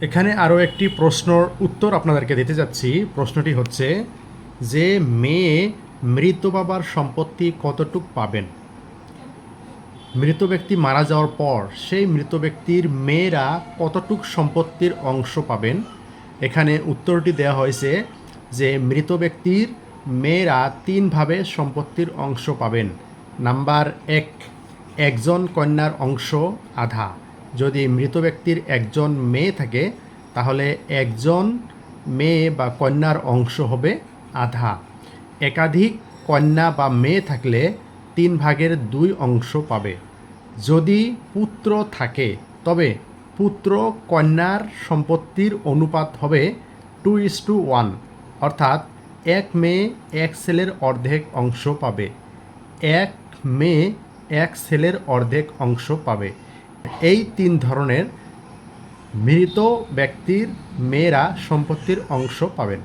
এখানে আরও একটি প্রশ্নর উত্তর আপনাদেরকে দিতে যাচ্ছি। প্রশ্নটি হচ্ছে, যে মেয়ে মৃত বাবার সম্পত্তি কতটুক পাবেন? মৃত ব্যক্তি মারা যাওয়ার পর সেই মৃত ব্যক্তির মেয়েরা কতটুক সম্পত্তির অংশ পাবেন? এখানে উত্তরটি দেওয়া হয়েছে যে মৃত ব্যক্তির মেয়েরা তিনভাবে সম্পত্তির অংশ পাবেন। নাম্বার এক, একজন কন্যার অংশ আধা। যদি মৃত ব্যক্তির একজন মেয়ে থাকে, তাহলে একজন মেয়ে বা কন্যার অংশ হবে আধা। একাধিক কন্যা বা মেয়ে থাকলে তিন ভাগের দুই অংশ পাবে। যদি পুত্র থাকে, তবে পুত্র কন্যার সম্পত্তির অনুপাত হবে টু ইস টু ওয়ান, অর্থাৎ এক মেয়ে এক ছেলের অর্ধেক অংশ পাবে। এক মেয়ে এক ছেলের অর্ধেক অংশ পাবে। এই তিন ধরনের মৃত ব্যক্তির মেয়েরা সম্পত্তির অংশ পাবেন।